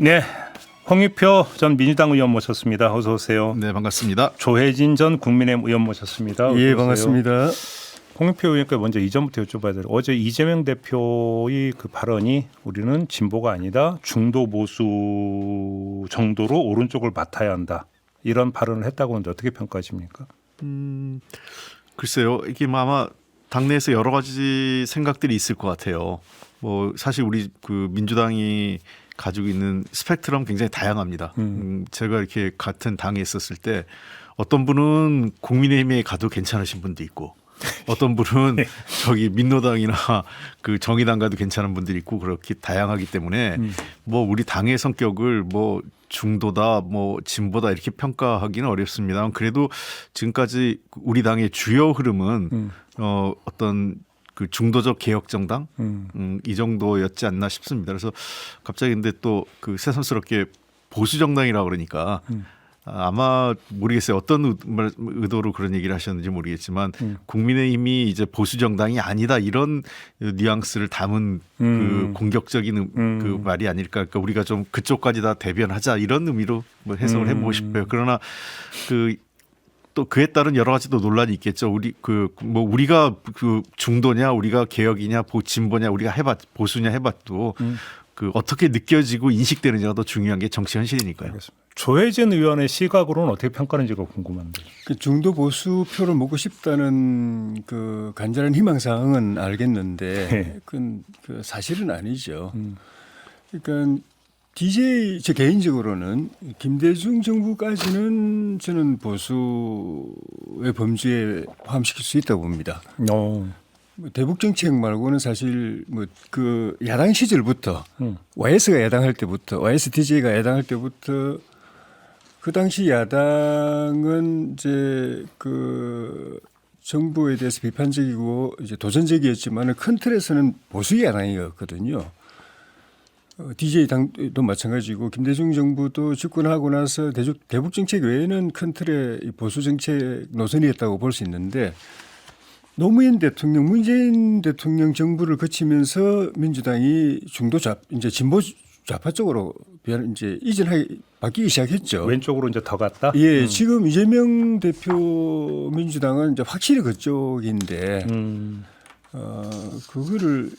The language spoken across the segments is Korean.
네, 홍익표 전 민주당 의원 모셨습니다. 어서 오세요. 네 반갑습니다. 조혜진 전 국민의힘 의원 모셨습니다. 예. 반갑습니다. 홍익표 의원께 먼저 이전부터 여쭤봐야 돼요. 어제 이재명 대표의 그 발언이 우리는 진보가 아니다 중도 보수 정도로 오른쪽을 맡아야 한다 이런 발언을 했다고 하는데 어떻게 평가하십니까? 음, 글쎄요 이게 뭐 아마 당내에서 여러 가지 생각들이 있을 것 같아요. 뭐 사실 우리 그 민주당이 가지고 있는 스펙트럼 굉장히 다양합니다. 음, 제가 이렇게 같은 당에 있었을 때 어떤 분은 국민의힘에 가도 괜찮으신 분도 있고 어떤 분은 저기 민노당이나 그 정의당 가도 괜찮은 분들이 있고 그렇게 다양하기 때문에 뭐 우리 당의 성격을 뭐 중도다 뭐 진보다 이렇게 평가하기는 어렵습니다. 그래도 지금까지 우리 당의 주요 흐름은 어 어떤 그 중도적 개혁 정당 음. 음, 이 정도였지 않나 싶습니다. 그래서 갑자기 근데 또 그 새삼스럽게 보수 정당이라 그러니까 아, 아마 모르겠어요. 어떤 의- 의도로 그런 얘기를 하셨는지 모르겠지만 국민의힘이 이제 보수 정당이 아니다 이런 뉘앙스를 담은 그 음. 공격적인 음, 음. 그 말이 아닐까. 그러니까 우리가 좀 그쪽까지 다 대변하자 이런 의미로 뭐 해석을 음. 해보고 싶어요. 그러나 그 또 그에 따른 여러 가지 또 논란이 있겠죠. 우리 그 뭐 우리가 그 중도냐, 우리가 개혁이냐, 보 진보냐, 우리가 해봤 보수냐 해봤도 그 어떻게 느껴지고 인식되느냐가 더 중요한 게 정치 현실이니까요. 알겠습니다. 조혜진 의원의 시각으로는 어떻게 평가하는지가 궁금한데. 그 중도 보수 표를 먹고 싶다는 그 간절한 희망 사항은 알겠는데 네. 그건 그 사실은 아니죠. 그러니까 DJ 저 개인적으로는 김대중 정부까지는 저는 보수의 범주에 포함시킬 수 있다고 봅니다. 어. 뭐 대북 정책 말고는 사실 뭐 그 야당 시절부터 음. YS가 야당할 때부터 YS DJ가 야당할 때부터 그 당시 야당은 이제 그 정부에 대해서 비판적이고 이제 도전적이었지만은 큰 틀에서는 보수 야당이었거든요. 어, DJ 당도 마찬가지고 김대중 정부도 집권하고 나서 대중, 대북 정책 외에는 큰 틀의 이 보수 정책 노선이었다고 볼 수 있는데 노무현 대통령, 문재인 대통령 정부를 거치면서 민주당이 중도 좌 이제 진보 좌파 쪽으로 변 이제 이전하기 바뀌기 시작했죠. 왼쪽으로 이제 더 갔다. 예, 지금 이재명 대표 민주당은 이제 확실히 그쪽인데 음. 어 그거를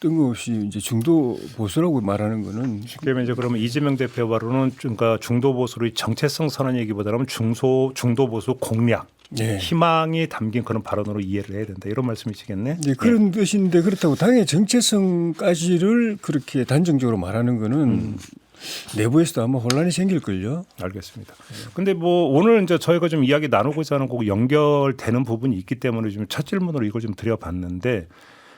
뜬금없이 이제 중도 보수라고 말하는 거는 쉽게 말해 그러면 이재명 대표 발언은 그러니까 중도 보수의 정체성 선언 얘기보다는 중소 중도 보수 공략 네. 희망이 담긴 그런 발언으로 이해를 해야 된다 이런 말씀이시겠네. 네, 그런 뜻인데 그렇다고 당의 정체성까지를 그렇게 단정적으로 말하는 거는 내부에서도 아마 혼란이 생길걸요. 알겠습니다. 근데 뭐 오늘 이제 저희가 좀 이야기 나누고자 하는 거 연결되는 부분이 있기 때문에 좀 첫 질문으로 이걸 좀 드려봤는데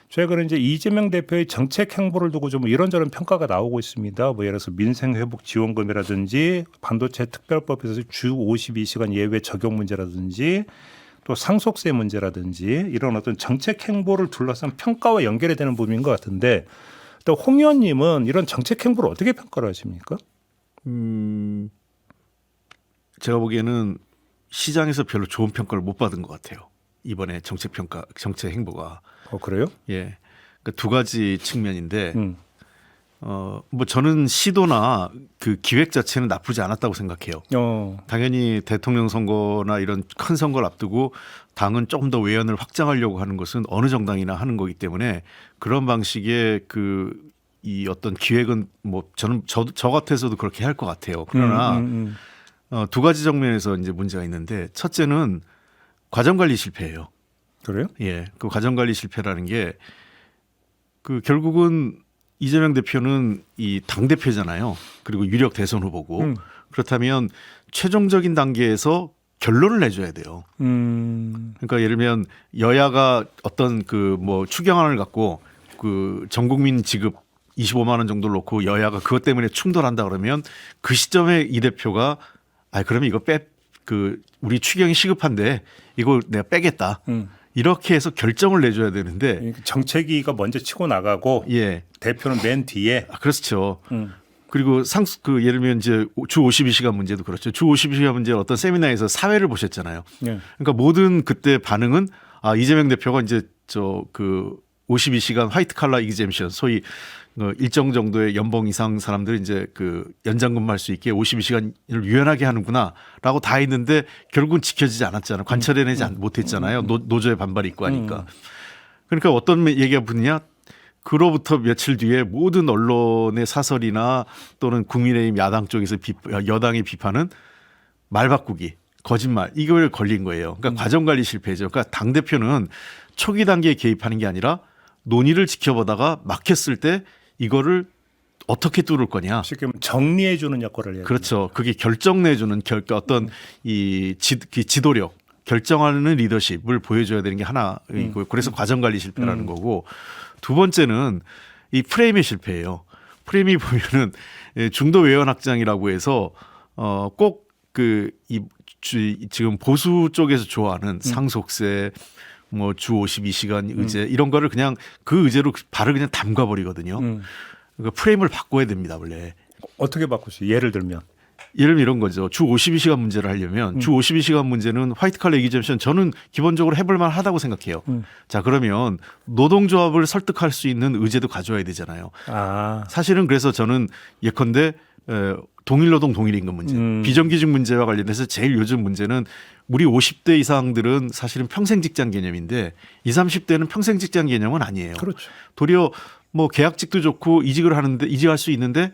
최근에 이제 이재명 대표의 정책 행보를 두고 좀 이런저런 평가가 나오고 있습니다. 뭐 예를 들어서 민생 회복 지원금이라든지 반도체 특별법에서 주 52시간 예외 적용 문제라든지 또 상속세 문제라든지 이런 어떤 정책 행보를 둘러싼 평가와 연결이 되는 부분인 것 같은데 또 홍 의원님은 이런 정책 행보를 어떻게 평가를 하십니까? 음, 제가 보기에는 시장에서 별로 좋은 평가를 못 받은 것 같아요. 이번에 정책 평가, 정책 행보가 어 그래요? 예, 그러니까 두 가지 측면인데 음. 어, 뭐 저는 시도나 그 기획 자체는 나쁘지 않았다고 생각해요. 어. 당연히 대통령 선거나 이런 큰 선거를 앞두고 당은 조금 더 외연을 확장하려고 하는 것은 어느 정당이나 하는 거기 때문에 그런 방식의 그 이 어떤 기획은 뭐 저는 저, 저 같아서도 그렇게 할 것 같아요. 그러나 음, 음, 어, 두 가지 정면에서 이제 문제가 있는데 첫째는 과정 관리 실패예요. 그래요? 예, 그 과정 관리 실패라는 게 그 결국은 이재명 대표는 이 당 대표잖아요. 그리고 유력 대선 후보고 음. 그렇다면 최종적인 단계에서 결론을 내줘야 돼요. 음. 그러니까 예를 들면 여야가 어떤 그 뭐 추경안을 갖고 그 전국민 지급 25만 원 정도를 놓고 여야가 그것 때문에 충돌한다 그러면 그 시점에 이 대표가 아 그러면 이거 빼 그 우리 추경이 시급한데 이거 내가 빼겠다. 음. 이렇게 해서 결정을 내줘야 되는데 정책위가 먼저 치고 나가고 예 대표는 맨 뒤에 아, 그렇죠. 음. 그리고 상수 그 예를 들면 이제 주 52시간 문제도 그렇죠. 주 52시간 문제 어떤 세미나에서 사회를 보셨잖아요. 예. 그러니까 모든 그때 반응은 아 이재명 대표가 이제 저그 52시간 화이트 칼라 이그잼션 소위 어, 일정 정도의 연봉 이상 사람들이 이제 그 연장 근무할 수 있게 52시간을 유연하게 하는구나라고 다 했는데 결국은 지켜지지 않았잖아요. 관철해내지 않- 못했잖아요. 노, 노조의 반발이 있고 하니까. 그러니까 어떤 얘기가 붙느냐? 그로부터 며칠 뒤에 모든 언론의 사설이나 또는 국민의힘 야당 쪽에서 비, 여당의 비판은 말 바꾸기, 거짓말 이걸 걸린 거예요. 그러니까 과정 관리 실패죠. 그러니까 당 대표는 초기 단계에 개입하는 게 아니라 논의를 지켜보다가 막혔을 때 이거를 어떻게 뚫을 거냐. 쉽게 말하면 정리해 주는 역할을 해야 그렇죠. 그게 결정 내주는 결, 어떤 이 지, 그 지도력, 결정하는 리더십을 보여줘야 되는 게 하나이고 그래서 과정 관리 실패라는 거고 두 번째는 이 프레임의 실패예요. 프레임이 보면은 예, 중도 외연 확장이라고 해서 어꼭그이 지금 보수 쪽에서 좋아하는 상속세 뭐 주 52시간 의제 이런 거를 그냥 그 의제로 발을 그냥 담가 버리거든요. 음. 그러니까 프레임을 바꿔야 됩니다, 원래. 어떻게 수? 예를 들면 예를 들면 이런 거죠. 주 52시간 문제를 하려면 주 52시간 문제는 화이트 칼라 이기점션 저는 기본적으로 해볼 만 하다고 생각해요. 음. 자 그러면 노동조합을 설득할 수 있는 의제도 가져와야 되잖아요. 아 사실은 그래서 저는 예컨대 에, 동일노동 동일임금 문제, 음. 비정규직 문제와 관련해서 제일 요즘 문제는 우리 50대 이상들은 사실은 평생 직장 개념인데 20, 30대는 평생 직장 개념은 아니에요. 그렇죠. 도리어 뭐 계약직도 좋고 이직을 하는데 이직할 수 있는데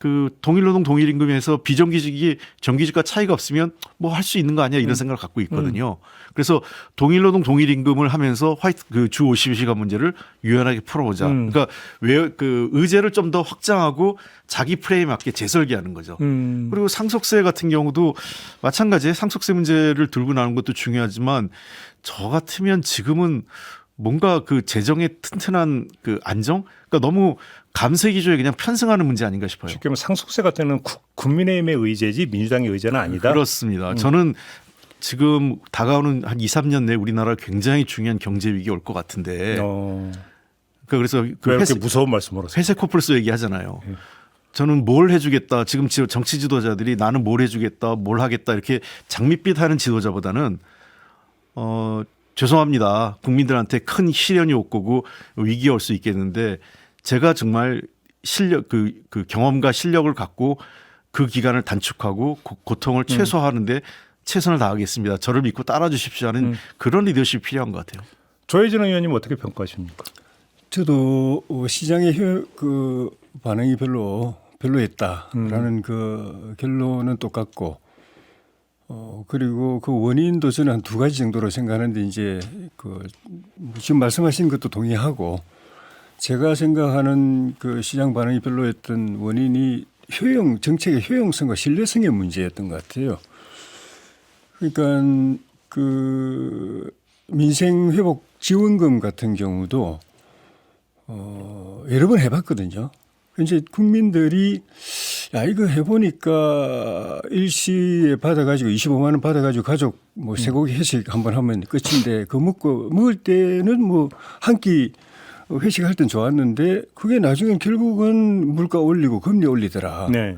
그 동일노동 동일임금에서 비정규직이 정규직과 차이가 없으면 뭐 할 수 있는 거 아니야 이런 생각을 갖고 있거든요. 그래서 동일노동 동일임금을 하면서 화이트 그 주 52시간 문제를 유연하게 풀어보자. 음. 그러니까 왜 그 의제를 좀 더 확장하고 자기 프레임에 맞게 재설계하는 거죠. 음. 그리고 상속세 같은 경우도 마찬가지에 상속세 문제를 들고 나오는 것도 중요하지만 저 같으면 지금은 뭔가 그 재정의 튼튼한 그 안정, 그러니까 너무 감세 기조에 그냥 편승하는 문제 아닌가 싶어요. 쉽게 말하면 상속세 같은 국- 국민의힘의 의제지 민주당의 의제는 아니다. 그렇습니다. 저는 지금 다가오는 한 2, 3년 내에 우리나라 굉장히 중요한 경제 위기 올 것 같은데. 어, 그러니까 그래서 왜그 이렇게 회색, 무서운 말씀을 하세요? 회색 코뿔소 얘기하잖아요. 예. 저는 뭘 해주겠다. 지금 지- 정치 지도자들이 나는 뭘 해주겠다, 뭘 하겠다 이렇게 장밋빛 하는 지도자보다는 어 죄송합니다. 국민들한테 큰 시련이 올 거고 위기가 올수 있겠는데 제가 정말 실력 그, 그 경험과 실력을 갖고 그 기간을 단축하고 고, 고통을 최소화하는데 최선을 다하겠습니다. 저를 믿고 따라 주십시오 하는 음. 그런 리더십이 필요한 것 같아요. 조혜진 의원님 어떻게 평가하십니까? 저도 어, 시장의 효, 그 반응이 별로 별로였다라는 그 결론은 똑같고 어 그리고 그 원인도 저는 한 두 가지 정도로 생각하는데 이제 그 지금 말씀하신 것도 동의하고 제가 생각하는 그 시장 반응이 별로였던 원인이 효용 정책의 효용성과 신뢰성의 문제였던 것 같아요. 그러니까 그 민생 회복 지원금 같은 경우도 어, 여러 번 해봤거든요. 이제 국민들이 야 이거 해보니까 일시에 받아가지고 25만 원 받아가지고 가족 뭐 쇠고기 회식 한번 하면 끝인데 그 먹고 먹을 때는 뭐 한 끼 회식할 땐 좋았는데 그게 나중엔 결국은 물가 올리고 금리 올리더라. 네.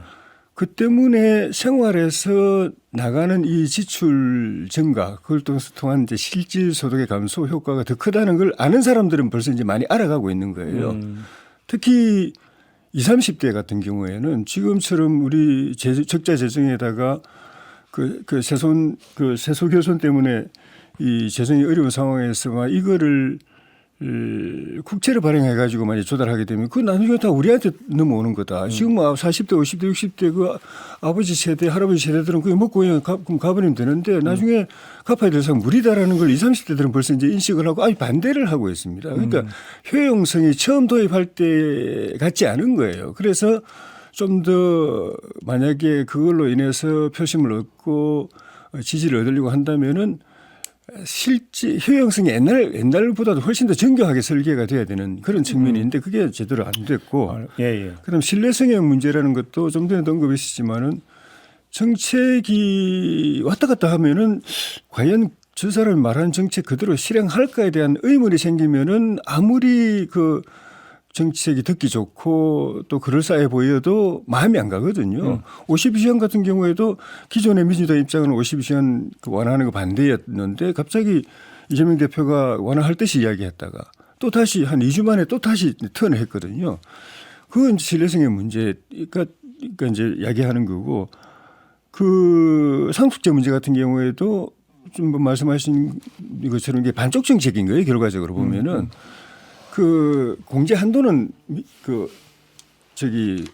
그 때문에 생활에서 나가는 이 지출 증가, 그걸 통한 이제 실질 소득의 감소 효과가 더 크다는 걸 아는 사람들은 벌써 이제 많이 알아가고 있는 거예요. 음. 특히 20, 30대 같은 경우에는 지금처럼 우리 재- 적자 재정에다가 그, 그 세손, 그 세소 교손 때문에 이 재정이 어려운 상황에서 막 이거를 을, 국채를 발행해 가지고 만약 조달하게 되면 그 나중에 다 우리한테 넘어오는 거다. 지금 뭐 40대, 50대, 60대 그 아버지 세대, 할아버지 세대들은 그냥 먹고 그냥 가, 그럼 가버리면 되는데 나중에 갚아야 될 사람 무리다라는 걸 20, 30대들은 벌써 이제 인식을 하고 아니 반대를 하고 있습니다. 그러니까 효용성이 처음 도입할 때 같지 않은 거예요. 그래서 좀 더 만약에 그걸로 인해서 표심을 얻고 지지를 얻으려고 한다면은 실제 효용성이 옛날 옛날보다도 훨씬 더 정교하게 설계가 돼야 되는 그런 측면이 있는데 그게 제대로 안 됐고 아, 예, 예. 그다음 신뢰성의 문제라는 것도 좀 전에도 언급했었지만은 정책이 왔다 갔다 하면은 과연 저 사람이 말하는 정책 그대로 실행할까에 대한 의문이 생기면은 아무리 그 정책이 듣기 좋고 또 그럴싸해 보여도 마음이 안 가거든요. 52시간 같은 경우에도 기존의 민주당 입장은 52시간 그 원하는 거 반대였는데 갑자기 이재명 대표가 원할 듯이 이야기했다가 또 다시 한 2주 만에 또 다시 턴을 했거든요. 그건 신뢰성의 문제. 그러니까, 그러니까 이제 이야기하는 거고 그 상속제 문제 같은 경우에도 좀뭐 말씀하신 것처럼 이게 반쪽 정책인 거예요. 결과적으로 보면은 그 공제 한도는 미- 그 저기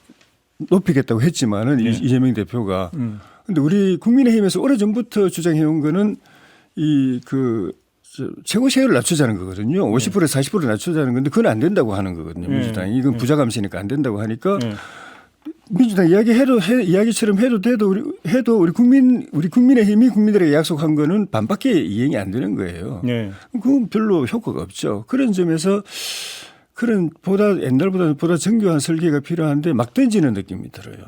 높이겠다고 했지만은 이- 이재명 대표가 음. 근데 우리 국민의힘에서 오래 전부터 주장해온 거는 이그 최고 세율을 낮추자는 거거든요. 50%에서 40% 낮추자는 건데 그건 안 된다고 하는 거거든요. 네. 민주당이 이건 부자 감세니까 안 된다고 하니까 네. 민주당 이야기 해도 해, 이야기처럼 해도 돼도 우리 해도 우리 국민 우리 국민의 힘이 국민들에게 약속한 거는 반밖에 이행이 안 되는 거예요. 네. 그건 별로 효과가 없죠. 그런 점에서 그런 보다 옛날보다 보다 정교한 설계가 필요한데 막 던지는 느낌이 들어요.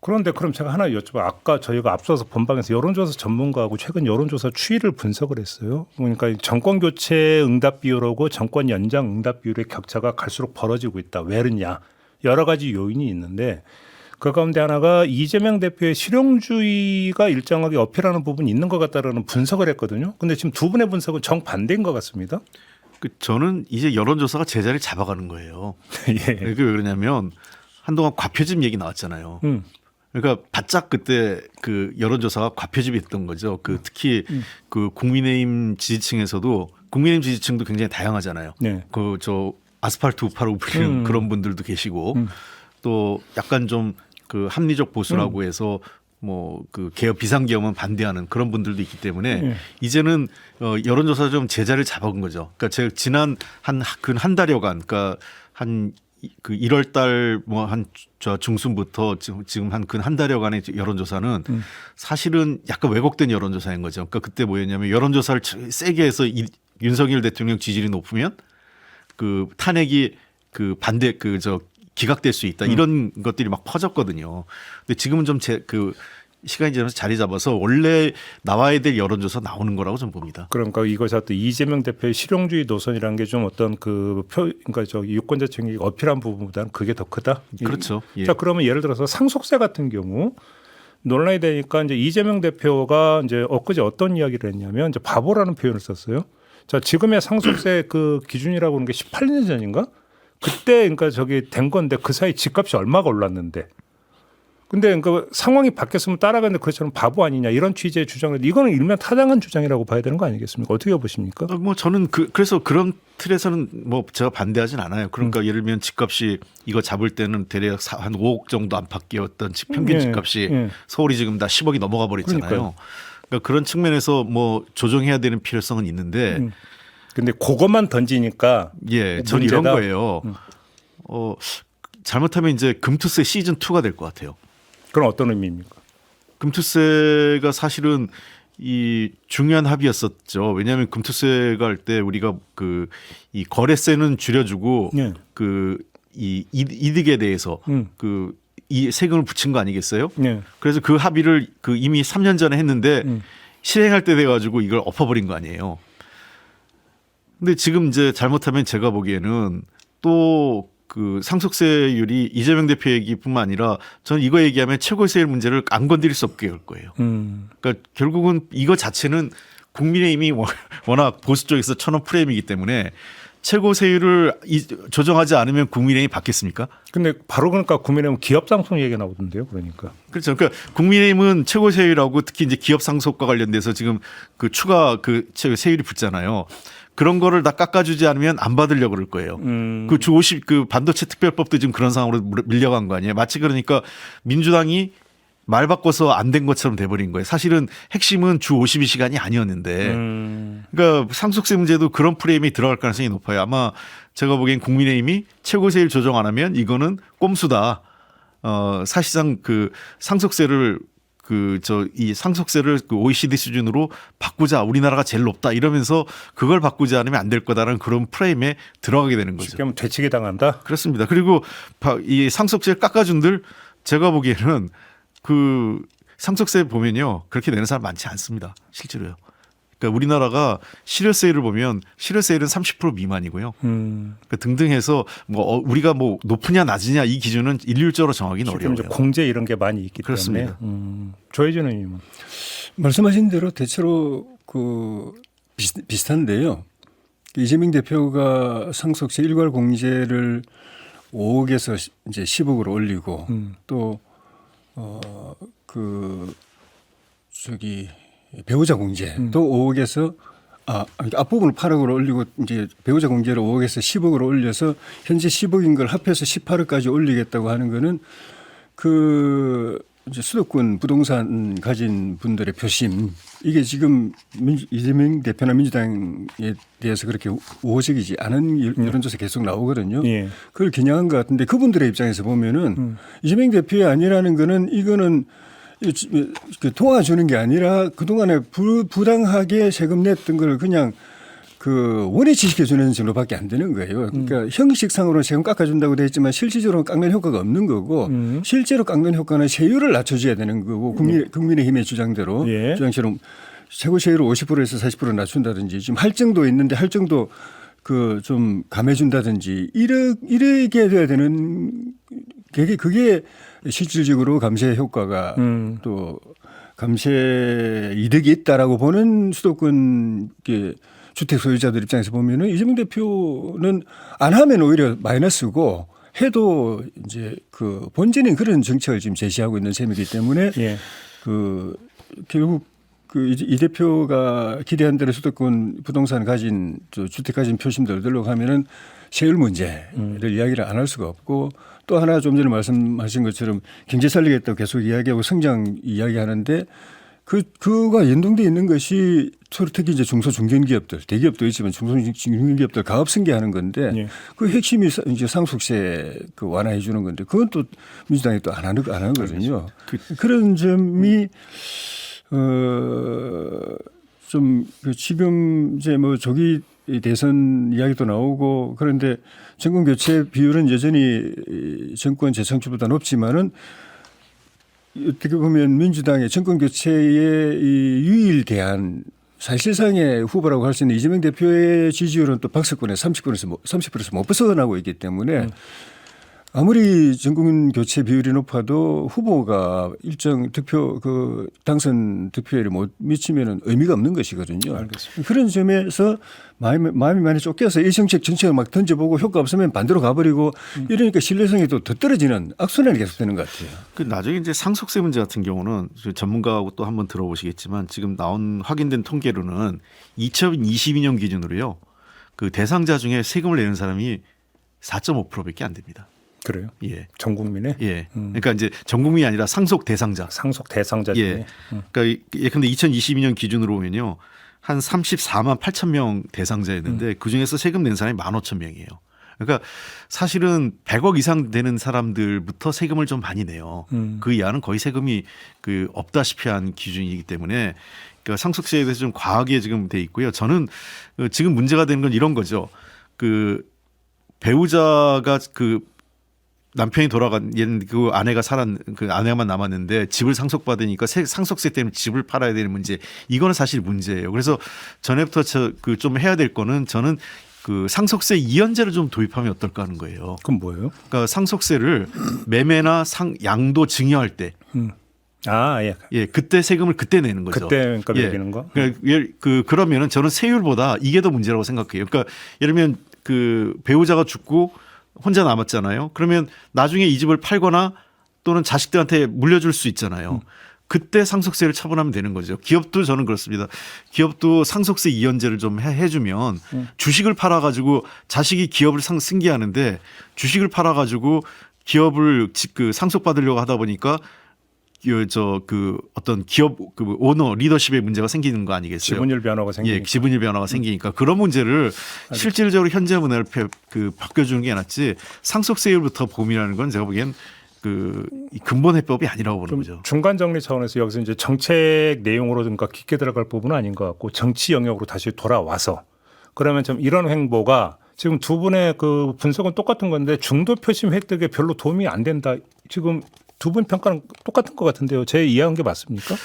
그런데 그럼 제가 하나 여쭤봐. 아까 저희가 앞서서 본방에서 여론조사 전문가하고 최근 여론조사 추이를 분석을 했어요. 그러니까 정권 교체 응답 비율하고 정권 연장 응답 비율의 격차가 갈수록 벌어지고 있다. 왜 그러냐? 여러 가지 요인이 있는데 그 가운데 하나가 이재명 대표의 실용주의가 일정하게 어필하는 부분이 있는 것 같다라는 분석을 했거든요. 근데 지금 두 분의 분석은 정반대인 것 같습니다. 그 저는 이제 여론조사가 제자리 잡아가는 거예요. 예. 그게 왜 그러냐면 한동안 과표집 얘기 나왔잖아요. 음. 그러니까 바짝 그때 그 여론조사가 과표집이 됐던 거죠. 그 특히 그 국민의힘 지지층에서도 국민의힘 지지층도 굉장히 다양하잖아요. 네. 그저 아스팔트 우파로 불리는 음. 그런 분들도 계시고 음. 또 약간 좀 그 합리적 보수라고 해서 뭐 그 개혁 비상계엄은 반대하는 그런 분들도 있기 때문에 예. 이제는 어 여론조사 좀 제자를 잡은 거죠. 그러니까 제가 지난 한 근한 달여간 그러니까 한그 1월 달 뭐 한 저 중순부터 지금 지금 한근한 달여간의 여론조사는 음. 사실은 약간 왜곡된 여론조사인 거죠. 그러니까 그때 뭐였냐면 여론조사를 세게 해서 이, 윤석열 대통령 지지율이 높으면 그 탄핵이 그 반대 그 저 기각될 수 있다 이런 것들이 막 퍼졌거든요. 근데 지금은 좀 제 그 시간이 지나면서 자리 잡아서 원래 나와야 될 여론조사 나오는 거라고 좀 봅니다. 그러니까 이것이 어떤 이재명 대표의 실용주의 노선이라는 게 좀 어떤 그 표, 그러니까 저 유권자 측이 어필한 부분보다는 그게 더 크다. 그렇죠. 예. 자 그러면 예를 들어서 상속세 같은 경우 논란이 되니까 이제 이재명 대표가 이제 엊그제 어떤 이야기를 했냐면 이제 바보라는 표현을 썼어요. 자 지금의 상속세 그 기준이라고 하는 게 18년 전인가? 그때 그러니까 저기 된 건데 그 사이 집값이 얼마가 올랐는데. 근데 그러니까 상황이 바뀌었으면 따라가는데 그것처럼 바보 아니냐 이런 취지의 주장을 이거는 일면 타당한 주장이라고 봐야 되는 거 아니겠습니까? 어떻게 보십니까? 어, 뭐 저는 그 그래서 그런 틀에서는 뭐 제가 반대하진 않아요. 그러니까 예를 들면 집값이 이거 잡을 때는 대략 사- 한 5억 정도 안팎이었던 집 평균 예, 집값이 예. 서울이 지금 다 10억이 넘어가 버렸잖아요. 그러니까요. 그러니까 그런 측면에서 뭐 조정해야 되는 필요성은 있는데 음. 근데 그것만 던지니까 예, 전 이런 문제다. 거예요. 어 잘못하면 이제 금투세 시즌 2가 될 것 같아요. 그런 어떤 의미입니까? 금투세가 사실은 이 중요한 합의였었죠. 왜냐하면 금투세가 할 때 우리가 그 이 거래세는 줄여주고 예. 그이 이득에 대해서 음. 그 이 세금을 붙인 거 아니겠어요? 예. 그래서 그 합의를 그 이미 3년 전에 했는데 음. 실행할 때 돼 가지고 이걸 엎어버린 거 아니에요. 근데 지금 이제 잘못하면 제가 보기에는 또 그 상속세율이 이재명 대표 얘기뿐만 아니라 저는 이거 얘기하면 최고세율 문제를 안 건드릴 수 없게 할 거예요. 음. 그러니까 결국은 이거 자체는 국민의힘이 워- 워낙 보수 쪽에서 쳐놓은 프레임이기 때문에 최고세율을 이- 조정하지 않으면 국민의힘이 받겠습니까? 근데 바로 그러니까 국민의힘 기업 상속 얘기가 나오던데요. 그러니까. 그렇죠. 그러니까 국민의힘은 최고세율하고 특히 이제 기업 상속과 관련돼서 지금 그 추가 그 최- 세율이 붙잖아요. 그런 거를 다 깎아주지 않으면 안 받으려고 그럴 거예요. 음. 그주 50, 그 반도체 특별법도 지금 그런 상황으로 물- 밀려간 거 아니에요. 마치 그러니까 민주당이 말 바꿔서 안 된 것처럼 돼버린 거예요. 사실은 핵심은 주 52시간이 아니었는데. 음. 그러니까 상속세 문제도 그런 프레임이 들어갈 가능성이 높아요. 아마 제가 보기엔 국민의힘이 최고세율 조정 안 하면 이거는 꼼수다. 어, 사실상 그 상속세를 그 저 이 상속세를 그 OECD 수준으로 바꾸자. 우리나라가 제일 높다. 이러면서 그걸 바꾸지 않으면 안 될 거다라는 그런 프레임에 들어가게 되는 거죠. 쉽게 하면 되치게 당한다. 그렇습니다. 그리고 바- 이 상속세를 깎아준들 제가 보기에는 그 상속세 보면요 그렇게 내는 사람 많지 않습니다. 실제로요. 그러니까 우리나라가 실효세율을 보면 실효세율은 30% 미만이고요. 음. 그러니까 등등 해서 뭐 어, 우리가 뭐 높으냐 낮으냐 이 기준은 일률적으로 정하기는 어려워요. 공제 이런 게 많이 있기 그렇습니다. 때문에. 음. 조혜진 의원님은. 말씀하신 대로 대체로 그 비슷, 비슷한데요. 이재명 대표가 상속세 일괄 공제를 5억에서 시- 이제 10억으로 올리고 음. 또 어 그 저기 배우자 공제도 5억에서 아 그러니까 앞부분을 8억으로 올리고 이제 배우자 공제를 5억에서 10억으로 올려서 현재 10억인 걸 합해서 18억까지 올리겠다고 하는 거는 그 이제 수도권 부동산 가진 분들의 표심 이게 지금 민, 이재명 대표나 민주당에 대해서 그렇게 우호적이지 않은 여- 여론조사 계속 나오거든요. 예. 그걸 겨냥한 것 같은데 그분들의 입장에서 보면은 이재명 대표의 아니라는 거는 이거는 그 도와주는 게 아니라 그동안에 부, 부당하게 세금 냈던 걸 그냥 그 원위 지식해주는 정도밖에 안 되는 거예요. 그러니까 형식상으로 세금 깎아준다고 돼 있지만 실질적으로 깎는 효과가 없는 거고 음. 실제로 깎는 효과는 세율을 낮춰줘야 되는 거고 국민, 국민의힘의 주장대로 예. 주장처럼 최고 세율을 50%에서 40% 낮춘다든지 지금 할증도 있는데 할증도 그 좀 감해준다든지 이러, 이렇게 돼야 되는 그게 그게 실질적으로 감세 효과가 음. 또 감세 이득이 있다라고 보는 수도권 이렇게 주택 소유자들 입장에서 보면은 이재명 대표는 안 하면 오히려 마이너스고 해도 이제 그 본질인 그런 정책을 지금 제시하고 있는 셈이기 때문에 예. 그 결국 그 이 대표가 기대한 대로 수도권 부동산 가진 저 주택 가진 표심들들로 가면은 세율 문제를 이야기를 안 할 수가 없고 또 하나 좀 전에 말씀하신 것처럼 경제 살리겠다고 계속 이야기하고 성장 이야기하는데 그 그가 연동돼 있는 것이 특히 이제 중소 중견기업들 대기업도 있지만 중소 중견기업들 가업 승계하는 건데 예. 그 핵심이 사- 이제 상속세 그 완화해 주는 건데 그건 또 민주당이 또 안 하는 안 하거든요. 그런 점이 어좀 그 지금 이제 뭐 조기 대선 이야기도 나오고 그런데 정권 교체 비율은 여전히 이 정권 재창출보다 높지만은 어떻게 보면 민주당의 정권 교체의 이 유일대한 사실상의 후보라고 할 수 있는 이재명 대표의 지지율은 또 박스권의 30%에서 못- 30%에서 못 벗어나고 있기 때문에 아무리 전국민 교체 비율이 높아도 후보가 일정 득표 그 당선 득표율이 못 미치면은 의미가 없는 것이거든요. 알겠습니다. 그런 점에서 마음이, 마음이 많이 쫓겨서 이 정책 정책을 막 던져보고 효과 없으면 반대로 가버리고 이러니까 신뢰성이 또 더 떨어지는 악순환이 계속되는 것 같아요. 그 나중에 이제 상속세 문제 같은 경우는 저 전문가하고 또 한번 들어보시겠지만 지금 나온 확인된 통계로는 2022년 기준으로요. 그 대상자 중에 세금을 내는 사람이 4.5%밖에 안 됩니다. 그래요. 예. 전 국민의 예. 그러니까 이제 전 국민이 아니라 상속 대상자. 상속 대상자 예. 중에 그러니까 이- 예 근데 2022년 기준으로 보면요. 한 34만 8천 명 대상자였는데 그 중에서 세금 낸 사람이 1만 5천 명이에요. 그러니까 사실은 100억 이상 되는 사람들부터 세금을 좀 많이 내요. 음. 그 이하는 거의 세금이 그 없다시피 한 기준이기 때문에 그러니까 상속세에 대해서 좀 과하게 지금 돼 있고요. 저는 그 지금 문제가 되는 건 이런 거죠. 그 배우자가 그 남편이 돌아간 얘는 그 아내가 살았 그 아내만 남았는데 집을 상속받으니까 세- 상속세 때문에 집을 팔아야 되는 문제 이거는 사실 문제예요. 그래서 전에부터 저 그 좀 해야 될 거는 저는 그 상속세 이연제를 좀 도입하면 어떨까 하는 거예요. 그건 뭐예요? 그러니까 상속세를 매매나 상 양도 증여할 때 음. 아, 예. 예, 그때 세금을 그때 내는 거죠. 그때 그러니까 예. 매기는 거. 예, 그 그러면은 저는 세율보다 이게 더 문제라고 생각해요. 그러니까 예를 들면 그 배우자가 죽고 혼자 남았잖아요. 그러면 나중에 이 집을 팔거나 또는 자식들한테 물려줄 수 있잖아요. 그때 상속세를 처분하면 되는 거죠. 기업도 저는 그렇습니다. 기업도 상속세 이연제를 좀 해- 해주면 주식을 팔아가지고 자식이 기업을 상 승계하는데 주식을 팔아가지고 기업을 지- 그 상속받으려고 하다 보니까 저그 어떤 기업 그 오너 리더십의 문제가 생기는 거 아니겠어요? 지분율 변화가 생기니까. 예, 지분율 변화가 생기니까 그런 문제를 실질적으로 현재 문화를 펴- 그 바꿔주는 게 낫지 상속세율부터 고민하는 건 제가 보기엔 그이 근본 해법이 아니라고 보는 좀 거죠. 중간 정리 차원에서 여기서 이제 정책 내용으로 든가 깊게 들어갈 부분은 아닌 것 같고 정치 영역으로 다시 돌아와서 그러면 좀 이런 행보가 지금 두 분의 그 분석은 똑같은 건데 중도 표심 획득에 별로 도움이 안 된다. 지금 두 분 평가는 똑같은 것 같은데요. 제 이해한 게 맞습니까?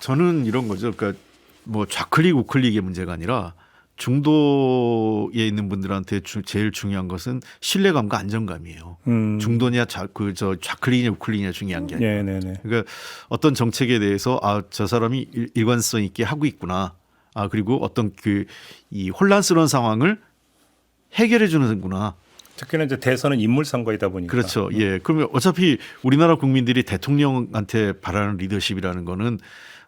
저는 이런 거죠. 그러니까 뭐 좌클릭 우클릭의 문제가 아니라 중도에 있는 분들한테 주- 제일 중요한 것은 신뢰감과 안정감이에요. 음. 중도냐 그저 좌클릭이냐 우클릭이냐 중요한 게 아니라 네, 네, 네. 그러니까 어떤 정책에 대해서 아 저 사람이 일- 일관성 있게 하고 있구나. 아 그리고 어떤 그 이 혼란스러운 상황을 해결해 주는구나. 특히나 이제 대선은 인물 선거이다 보니까 그렇죠. 예. 그러면 어차피 우리나라 국민들이 대통령한테 바라는 리더십이라는 거는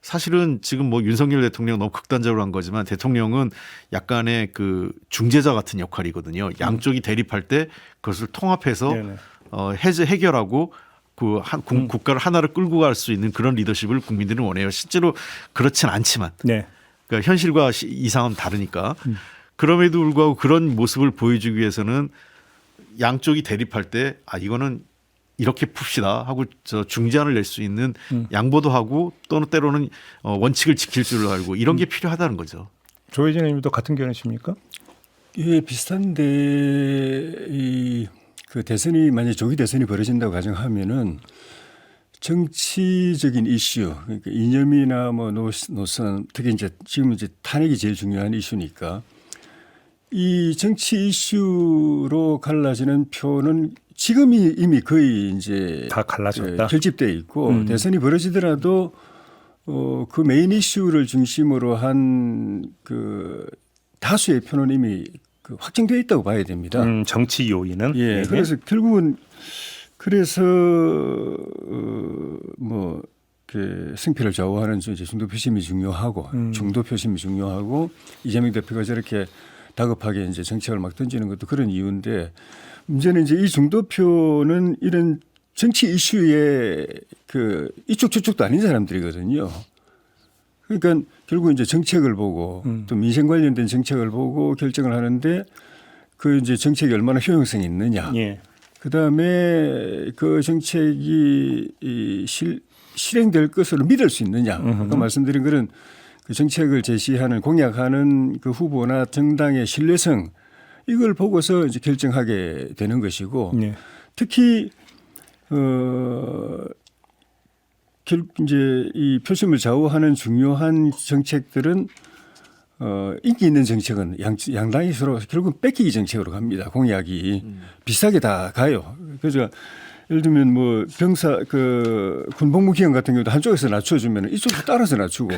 사실은 지금 뭐 윤석열 대통령 너무 극단적으로 한 거지만 대통령은 약간의 그 중재자 같은 역할이거든요. 양쪽이 대립할 때 그것을 통합해서 네네. 어, 해제 해결하고 그 한, 국- 음. 국가를 하나로 끌고 갈 수 있는 그런 리더십을 국민들은 원해요. 실제로 그렇진 않지만 네. 그러니까 현실과 시- 이상은 다르니까 음. 그럼에도 불구하고 그런 모습을 보여주기 위해서는 양쪽이 대립할 때 아 이거는 이렇게 풉시다 하고 저 중재안을 낼 수 있는 음. 양보도 하고 또는 때로는 어, 원칙을 지킬 줄 알고 이런 게 음. 필요하다는 거죠. 조혜진 의원님도 같은 견해십니까? 예, 비슷한데 이 그 대선이 만약 조기 대선이 벌어진다고 가정하면은 정치적인 이슈, 그러니까 이념이나 뭐 노- 노선, 특히 이제 지금 이제 탄핵이 제일 중요한 이슈니까 이 정치 이슈로 갈라지는 표는 지금이 이미 거의 이제 다 갈라졌다. 예, 결집돼 있고 음. 대선이 벌어지더라도 어, 그 메인 이슈를 중심으로 한 그 다수의 표는 이미 그 확정되어 있다고 봐야 됩니다. 음, 정치 요인은 예, 네. 그래서 결국은 그래서 어, 뭐 그 승패를 좌우하는 이제 중도 표심이 중요하고 음. 중도 표심이 중요하고 이재명 대표가 저렇게 다급하게 이제 정책을 막 던지는 것도 그런 이유인데 문제는 이제 이 중도표는 이런 정치 이슈에 그 이쪽 저쪽도 아닌 사람들이거든요. 그러니까 결국 이제 정책을 보고 음. 또 민생 관련된 정책을 보고 결정을 하는데 그 이제 정책이 얼마나 효용성이 있느냐. 예. 그 다음에 그 정책이 이 실, 실행될 것으로 믿을 수 있느냐. 아까 말씀드린 그런 그 정책을 제시하는 공약하는 그 후보나 정당의 신뢰성 이걸 보고서 이제 결정하게 되는 것이고 예. 특히 어 결, 이제 이 표심을 좌우하는 중요한 정책들은 어, 인기 있는 정책은 양, 양당이 서로 결국은 뺏기기 정책으로 갑니다. 공약이 비슷하게 다 가요. 그래서 예를 들면 뭐 병사 그 군복무 기간 같은 경우도 한쪽에서 낮춰주면 이쪽에서 따라서 낮추고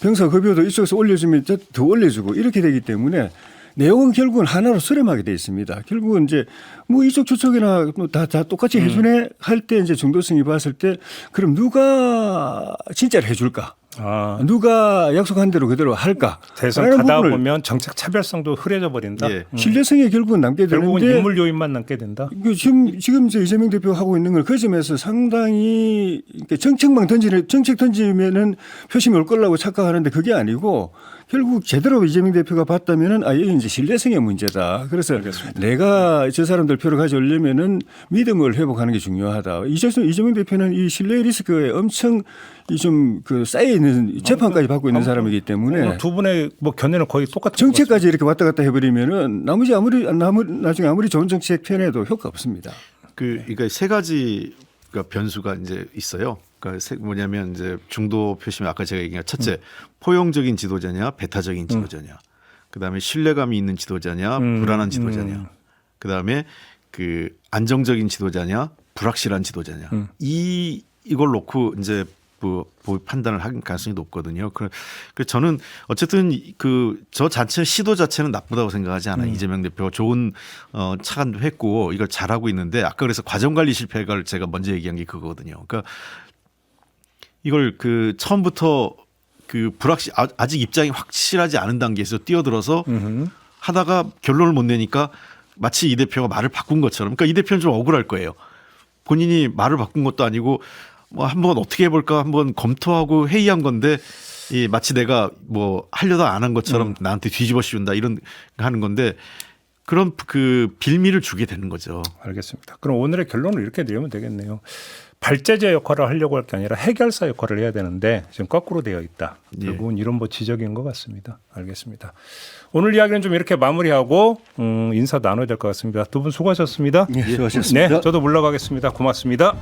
병사 급여도 이쪽에서 올려주면 더- 더 올려주고 이렇게 되기 때문에 내용은 결국은 하나로 수렴하게 돼 있습니다. 결국은 이제 뭐 이쪽 저쪽이나 뭐다 다 똑같이 해주네 할 때 이제 중도성이 봤을 때 그럼 누가 진짜로 해줄까? 아, 누가 약속한 대로 그대로 할까? 대선 가다 보면 정책 차별성도 흐려져 버린다. 예. 신뢰성에 결국은 남게 결국은 되는데 인물 요인만 남게 된다. 그 지금 지금 이제 이재명 대표가 하고 있는 걸 그 점에서 상당히 정책만 던지는 정책 던지면은 표심이 올 거라고 착각하는데 그게 아니고 결국 제대로 이재명 대표가 봤다면은 아 이게 이제 신뢰성의 문제다. 그래서 내가 저 사람들 표를 가져오려면은 믿음을 회복하는 게 중요하다. 이재명 이재명 대표는 이 신뢰 리스크에 엄청 이좀그 쌓여 있는 재판까지 받고 있는 사람이기 때문에 뭐두 분의 뭐 견해는 거의 똑같은 것 정책까지 이렇게 왔다 갔다 해버리면은 나머지 아무리 나무- 나중에 아무리 좋은 정책 펴내도 효과 없습니다. 그 그러니까 세 가지 가 변수가 이제 있어요. 그러니까 세- 뭐냐면 이제 중도 표시면 아까 제가 얘기한 첫째 포용적인 지도자냐 배타적인 지도자냐. 그다음에 신뢰감이 있는 지도자냐 음, 불안한 지도자냐. 음. 그다음에 그 안정적인 지도자냐 불확실한 지도자냐. 음. 이 이걸 놓고 이제 뭐, 뭐 판단을 할 가능성이 높거든요. 그, 그 저는 어쨌든 그 저 자체 시도 자체는 나쁘다고 생각하지 음. 않아요. 이재명 대표가 좋은 어 차관도 했고 이걸 잘하고 있는데 아까 그래서 과정 관리 실패가 제가 먼저 얘기한 게 그거거든요. 그러니까 이걸 그 처음부터 그 불확실 아- 아직 입장이 확실하지 않은 단계에서 뛰어들어서 음흠. 하다가 결론을 못 내니까 마치 이 대표가 말을 바꾼 것처럼 그러니까 이 대표는 좀 억울할 거예요. 본인이 말을 바꾼 것도 아니고 뭐 한번 어떻게 해볼까 한번 검토하고 회의한 건데 이 마치 내가 뭐 하려다 안 한 것처럼 나한테 뒤집어 씌운다 이런 하는 건데 그런 그 빌미를 주게 되는 거죠. 알겠습니다. 그럼 오늘의 결론을 이렇게 내리면 되겠네요. 발제자 역할을 하려고 할 게 아니라 해결사 역할을 해야 되는데 지금 거꾸로 되어 있다. 예. 결국은 이런 뭐 지적인 것 같습니다. 알겠습니다. 오늘 이야기는 좀 이렇게 마무리하고 음, 인사 나눠야 될 것 같습니다. 두 분 수고하셨습니다. 예, 수고하셨습니다. 네, 저도 물러가겠습니다. 고맙습니다.